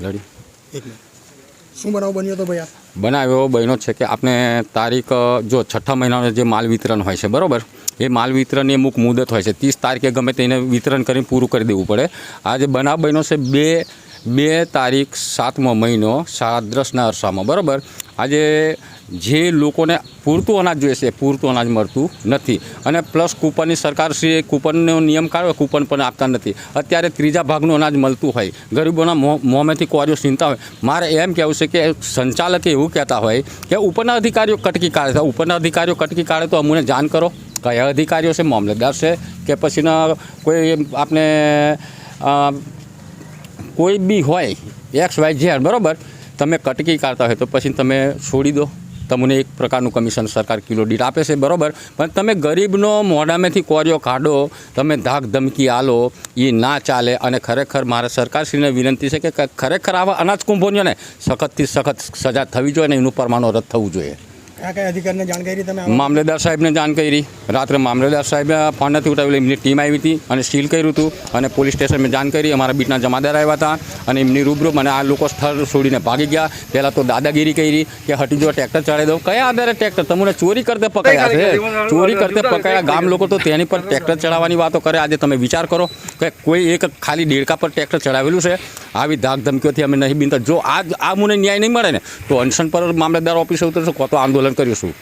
લડી એક મિનિટ. શું બનાવ બન્યો તો ભાઈ બનાવ્યો એવો બન્યો છે કે આપણે તારીખ જો છઠ્ઠા મહિનાનો જે માલ વિતરણ હોય છે બરાબર? એ માલ વિતરણની અમુક મુદત હોય છે. ત્રીસ તારીખે ગમે તેને વિતરણ કરીને પૂરું કરી દેવું પડે. આ જે બનાવ બન્યો છે બે બે તારીખ સાતમો મહિનો સાદ્રસના અરસામાં બરાબર? આજે જે લોકોને પૂરતું અનાજ જોઈએ છે પૂરતું અનાજ મળતું નથી. અને પ્લસ કૂપનની સરકારશ્રીએ કૂપનનો નિયમ કાઢ્યો કૂપન પણ આપતા નથી. અત્યારે ત્રીજા ભાગનું અનાજ મળતું હોય. ગરીબોના મોંમાંથી કોરીઓ છીનતા હોય. મારે એમ કહેવું છે કે સંચાલકે એવું કહેતા હોય કે ઉપરના અધિકારીઓ કટકી કાઢે છે. ઉપરના અધિકારીઓ કટકી કાઢે તો અમને જાણ કરો. કયા અધિકારીઓ છે, મામલતદાર છે, કે પછીના કોઈ આપણે કોઈ બી હોય, એક્સ, વાય, ઝેડ, બરાબર? તમે કટકી કાઢતા હોય તો પછી તમે છોડી દો. તમને એક પ્રકારનું કમિશન સરકાર કિલો દીઠ આપે છે, બરાબર? પણ તમે ગરીબનો મોઢામાંથી કોરિયો કાઢો, તમે ધાક ધમકી આલો એ ના ચાલે અને ખરેખર મારે સરકારશ્રીને વિનંતી છે કે ખરેખર આવા અનાજ કુંભોનીઓને સખતથી સખત સજા થવી જોઈએ અને એનું પરમાણુ રદ થવું જોઈએ. કયા કયા અધિકારીને જાણ કરી તમે આવા? મામલેદાર સાહેબને જાણ કરી. રાત્રે મામલેદાર સાહેબે ફોન નથી ઉઠાવેલો. એમની ટીમ આવી હતી અને સીલ કર્યું હતું અને પોલીસ સ્ટેશનમાં જાણ કરી. અમારા બીટના જમાદાર આવ્યા હતા અને એમની રૂબરૂ મને આ લોકો સ્થળ છોડીને ભાગી ગયા. પહેલાં તો દાદાગીરી કરી કે હટી જો ટ્રેક્ટર ચડાવી દઉં. કયા આધારે ટ્રેક્ટર? તમને ચોરી કરતે પકડ્યા છે? ચોરી કરતે પકડ્યા. ગામ લોકો તો તેની પર ટ્રેક્ટર ચડાવવાની વાતો કરે. આજે તમે વિચાર કરો કે કોઈ એક ખાલી દેડકા પર ટ્રેક્ટર ચડાવેલું છે. આવી ધાક ધમકીઓથી અમે નહીં બિનતા. જો આ આ મને ન્યાય નહીં મળે ને તો અનશન પર મામલતદાર ઓફિસે ઉતરશું કો તો આંદોલન કરીશું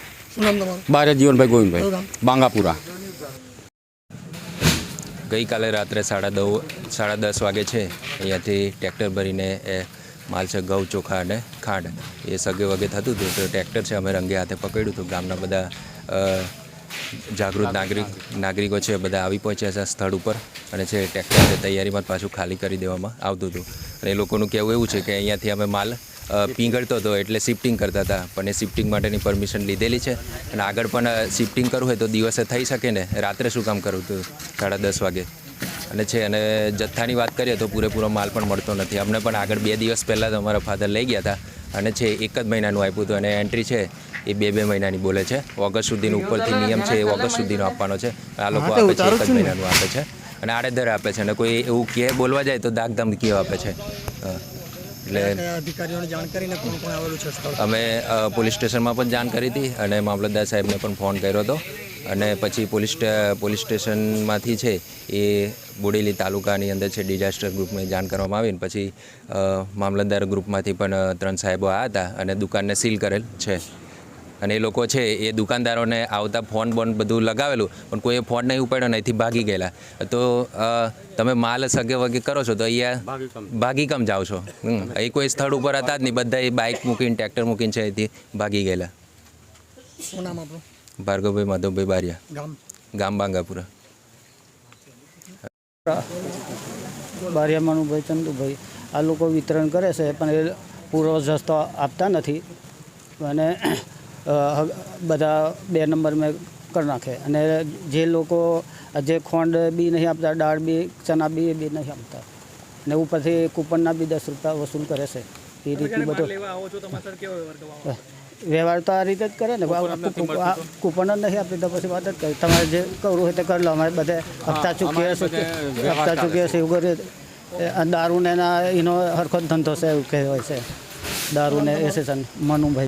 બારે જીવનભાઈ ગોવિંદભાઈ. બાંગાપુરા. ગઈકાલે રાત્રે સાડા દસ સાડા દસ વાગે છે અહીંયાથી ટ્રેક્ટર ભરીને એ માલ છે ઘઉં ચોખા અને ખાંડ. એ સગે વગે થતું હતું તો ટ્રેક્ટર છે અમે રંગે હાથે પકડ્યું હતું. ગામના બધા જાગૃત નાગરિક નાગરિકો છે, બધા આવી પહોંચ્યા છે સ્થળ ઉપર અને છે, ટ્રેક્ટર તૈયારીમાં પાછું ખાલી કરી દેવામાં આવતું હતું. અને એ લોકોનું કહેવું એવું છે કે અહીંયાથી અમે માલ પીંગળતો હતો એટલે શિફ્ટિંગ કરતા હતા. પણ એ શિફ્ટિંગ માટેની પરમિશન લીધેલી છે અને આગળ પણ શિફ્ટિંગ કરવું હોય તો દિવસે થઈ શકે ને. રાત્રે શું કામ કરવું હતું? સાડા દસ વાગે. અને છે, અને જથ્થાની વાત કરીએ તો પૂરેપૂરો માલ પણ મળતો નથી. અમને પણ આગળ બે દિવસ પહેલાં તો અમારા ફાધર લઈ ગયા હતા. અને છે એક જ મહિનાનું આપ્યું હતું અને એન્ટ્રી છે એ બે બે મહિનાની બોલે છે. ઓગસ્ટ સુધીનો ઉપરથી નિયમ છે એ ઓગસ્ટ સુધીનો આપવાનો છે. આ લોકો આપે છે એક જ મહિનાનું આપે છે. અને આડેધર આપે છે અને કોઈ એવું કહે બોલવા જાય તો દાગ ધમકીઓ આપે છે. એટલે કયા અધિકારીઓને જાણ કરીને કોણ કોણ આવેલું છે સ્થળ? અમે પોલીસ સ્ટેશનમાં પણ જાણ કરી હતી અને મામલતદાર સાહેબને પણ ફોન કર્યો હતો. અને પછી પોલીસ પોલીસ સ્ટેશનમાંથી છે એ બોડેલી તાલુકાની અંદર છે, ડિઝાસ્ટર ગ્રુપને જાણ કરવામાં આવી અને પછી મામલતદાર ગ્રુપમાંથી પણ ત્રણ સાહેબો આવ્યા હતા અને દુકાનને સીલ કરેલ છે. અને એ લોકો છે એ દુકાનદારોને આવતા ફોન બોન બધું લગાવેલું, પણ કોઈએ ફોન નહીં ઉપાડ્યો ને અહીંથી ભાગી ગયેલા. તો તમે માલ સગે વગે કરો છો તો અહીંયા ભાગી કમ જાઓ છો? અહીં કોઈ સ્થળ ઉપર હતા જ નહીં બધા એ બાઇક મૂકીને, ટ્રેક્ટર મૂકીને છે અહીંથી ભાગી ગયેલા. શું નામ આપણું? ભાર્ગવભાઈ માધવભાઈ બારિયા. ગામ? ગામ બાંગાપુરા. બારિયા મનુભાઈ ચંદુભાઈ. આ લોકો વિતરણ કરે છે પણ એ પૂરો જસ્તો આપતા નથી. અને બધા બે નંબર મેં કરી નાખે. અને જે લોકો જે ખોંડ બી નહીં આપતા દાળ બી ચના બી એ બી નહીં આપતા. ને ઉપરથી કૂપનના બી દસ રૂપિયા વસૂલ કરે છે. એ રીતનું બધું વ્યવહાર તો આ રીતે જ કરે ને. આ કૂપન જ નહીં આપી તો પછી વાત જ કરી. તમારે જે કરવું હોય તે કરી લો. અમારે બધે હપ્તા ચૂકીએ હપ્તા ચૂકીએ છે. એવું કરીએ દારૂને એના એનો હરખો ધંધો છે એવું કહેવાય છે. દારૂને એસેશન એસેસન મનુભાઈ.